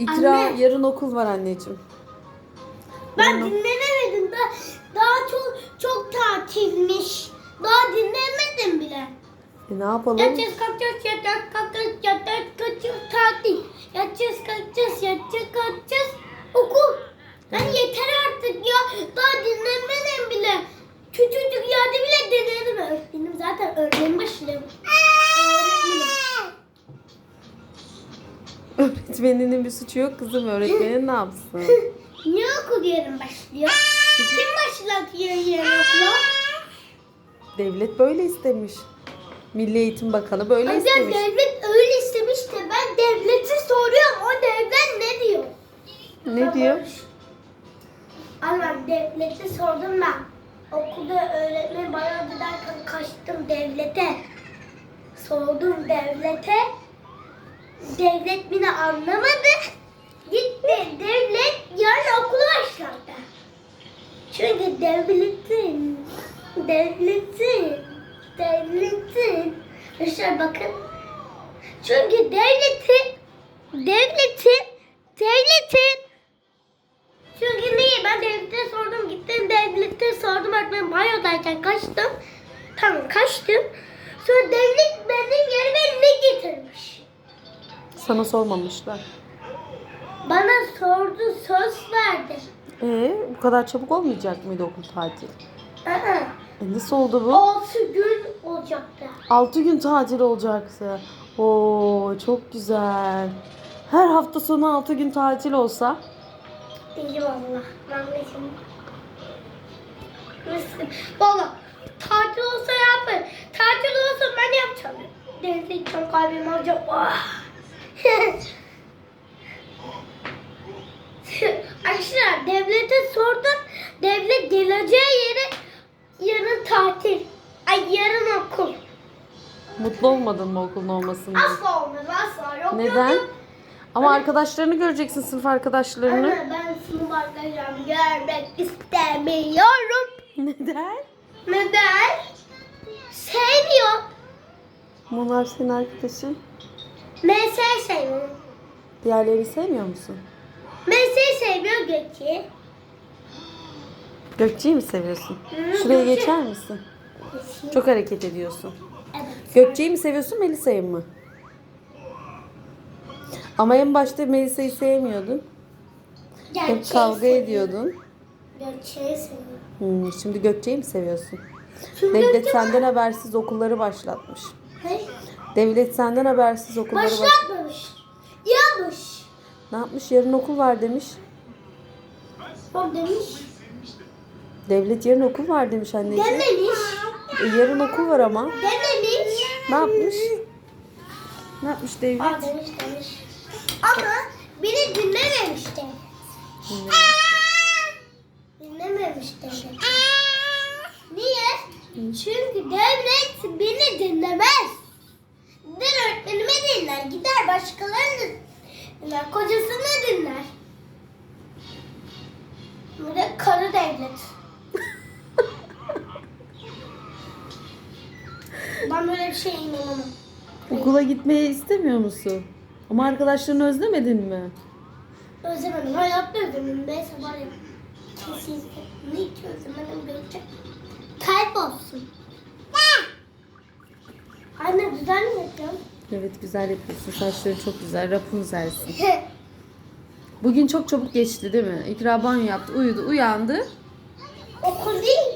İkra Anne. yarın okul var anneciğim. Ben Yarın- dinlenemedim. Daha, daha çok çok tatilmiş. Daha dinlemedim bile. E ne yapalım? Yatacağız, kalkacağız, yatacağız, kalkacağız, yatacağız, kalkacağız, tatil. Yatacağız, kalkacağız, yatacağız, kalkacağız. Okul. Ben yeter artık ya. Daha dinlemedim bile. Küçücük yerde bile Öğretmeninin bir suçu yok kızım. Öğretmenin ne yapsın? Niye okul yarın başlıyor? Kim başlatıyor yarın okulu? Devlet böyle istemiş. Milli Eğitim Bakanı böyle Ancak istemiş. devlet öyle istemiş de ben devleti soruyorum. O devlet ne diyor? Ne diyor? Annem devlete sordum ben. Okulda öğretmen bana derken kaçtım devlete. Sordum devlete. Devlet beni anlamadı. Gitti devlet yarın okulu başlattı. Çünkü devletin, devletin, devletin. Arkadaşlar bakın. Çünkü devletin, devletin, devletin çünkü niye? Ben devlete sordum. Gittim devlete sordum. Bak ben banyodayken kaçtım. Tamam kaçtım. Sonra Sana sormamışlar. Bana sordu, söz verdi. E bu kadar çabuk olmayacak mıydı okul tatil? Aa, E nasıl oldu bu? altı gün olacaktı. 6 gün tatil olacaktı. Oo çok güzel. Her hafta sonu 6 gün tatil olsa İyi valla. Ben de şimdi... Nasıl? Valla tatil olsa yapar. Tatil olsa ben yapacağım. Denize gideceğim kalbim alacağım. Oh. Arkadaşlar devlete sordum. Devlet geleceği yere yarın tatil. Ay yarın okul. mutlu olmadın mı okulun olmasından? Asla olmaz asla. Yok Neden? Yok, yok. Ama arkadaşlarını göreceksin sınıf arkadaşlarını. Anne ben sınıf arkadaşlarımı görmek istemiyorum. Neden? Neden? Sevmiyor. Bunlar senin arkadaşın. MS sevmiyor. Diğerlerini sevmiyor musun? MS sevmiyor Gökçe. Gökçe'yi mi seviyorsun? Hı, Şuraya Gökçe. geçer misin? Çok... Çok hareket ediyorsun. Evet. Gökçe'yi mi seviyorsun Melisa'yı mı? Ama en başta Melisa'yı sevmiyordun. Hep kavga seviyor. ediyordun. Gökçe'yi seviyor. Hmm, şimdi Gökçe'yi mi seviyorsun? Devlet Gökçe- senden habersiz okulları başlatmış. Hayır. Devlet senden habersiz okulları baş... Başlatmamış. Yanlış. Ne yapmış? Yarın okul var demiş. O demiş. Devlet yarın okul var demiş anneciğim. Dememiş. E, yarın okul var ama. Dememiş. Ne yapmış? Ne yapmış devlet? Aa demiş demiş. Ama beni dinlememişti. Dinlememiş devlet. Niye? Çünkü devlet beni dinlemez. Başkalarını dinler. Kocasını dinler. Bir de karı devlet. ben böyle bir şeye inanamam. Okula gitmeyi istemiyor musun? Ama arkadaşlarını özlemedin mi? Özlemedim. Hayatta özlemedim. Neyse var ya. Kesin. Ne hiç özlemedim görecek. Kalp olsun. Anne güzel mi yapıyorum? Evet güzel yapıyorsun. Saçların çok güzel. Rapunzel'sin. Bugün çok çabuk geçti değil mi? İkra banyo yaptı, uyudu, uyandı. Okul değil.